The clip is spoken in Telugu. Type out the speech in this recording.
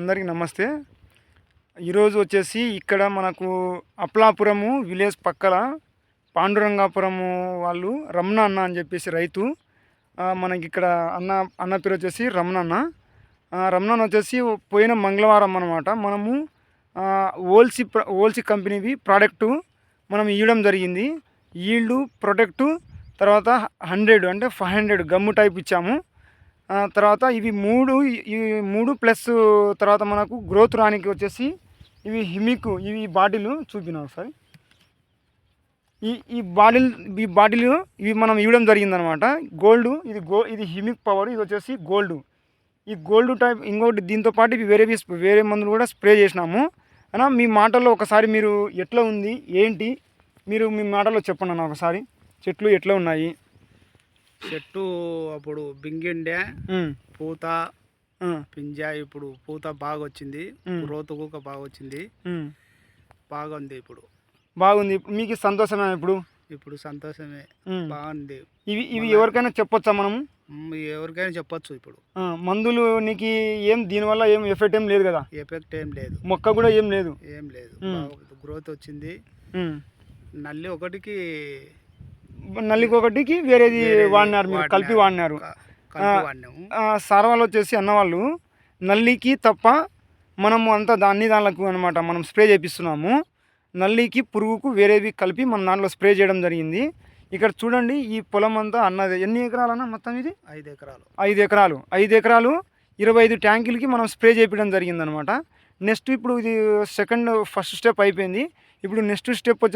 అందరికీ నమస్తే. ఈరోజు వచ్చేసి ఇక్కడ మనకు అప్లాపురము విలేజ్ పక్కల పాండురంగాపురము వాళ్ళు రమణ అన్న అని చెప్పేసి రైతు మనకి ఇక్కడ అన్న అన్న పేరు వచ్చేసి రమణ అన్న. రమణ అన్న వచ్చేసి పోయిన మంగళవారం అనమాట మనము ఓల్సి ఓల్సి ప్ర కంపెనీవి ప్రోడక్టు మనం ఇవ్వడం జరిగింది. ఈల్డ్ ప్రొడక్టు తర్వాత హండ్రెడ్ అంటే ఫైవ్ హండ్రెడ్ గమ్ము టైప్ ఇచ్చాము. తర్వాత ఇవి మూడు ఇవి మూడు ప్లస్ తర్వాత మనకు గ్రోత్ రానికి వచ్చేసి ఇవి హిమిక్ ఇవి బాటిల్ చూపిన ఒకసారి ఈ ఈ బాటిల్ ఈ బాటిల్ ఇవి మనం ఇవ్వడం జరిగిందనమాట. గోల్డ్ ఇది గో ఇది హిమిక్ పవర్ ఇది వచ్చేసి గోల్డ్. ఈ గోల్డ్ టైప్ ఇంకోటి దీంతో పాటు ఇవి వేరే వేరే మందులు కూడా స్ప్రే చేసినాము. అన్న మీ మాటల్లో ఒకసారి మీరు ఎట్లా ఉంది ఏంటి? మీరు మీ మాటల్లో చెప్పండి అన్న ఒకసారి. చెట్లు ఎట్లా ఉన్నాయి? చెట్టు అప్పుడు బింగిండే. పూత పింజ ఇప్పుడు పూత బాగా వచ్చింది కూడా బాగా వచ్చింది. బాగుంది ఇప్పుడు. బాగుంది. మీకు సంతోషమే ఇప్పుడు? ఇప్పుడు సంతోషమే. బాగుంది. ఇవి ఇవి ఎవరికైనా చెప్పొచ్చా మనము ఎవరికైనా చెప్పొచ్చు ఇప్పుడు. మందులు నీకు ఏం దీనివల్ల ఏం ఎఫెక్ట్ ఏం లేదు కదా? ఎఫెక్ట్ ఏం లేదు. మొక్క కూడా ఏం లేదు. ఏం లేదు. గ్రోత్ వచ్చింది. నల్లి ఒకటికి నల్లికి ఒకటికి వేరేది వాడినారు మీరు కలిపి వాడినారు. సార్ వచ్చేసి అన్నవాళ్ళు నల్లికి తప్ప మనము అంతా దాన్ని దానికి అనమాట మనం స్ప్రే చేపిస్తున్నాము. నల్లికి పురుగుకు వేరేవి కలిపి మన దాంట్లో స్ప్రే చేయడం జరిగింది. ఇక్కడ చూడండి ఈ పొలం అంతా అన్నది ఎన్ని ఎకరాలన్నా మొత్తం ఇది? ఐదు ఎకరాలు. ఐదు ఎకరాలు. ఐదు ఎకరాలు ఇరవై ఐదు ట్యాంకులకి మనం స్ప్రే చేయించడం జరిగిందనమాట నెక్స్ట్ ఇప్పుడు ఇది సెకండ్ ఫస్ట్ స్టెప్ అయిపోయింది. ఇప్పుడు నెక్స్ట్ స్టెప్ వచ్చి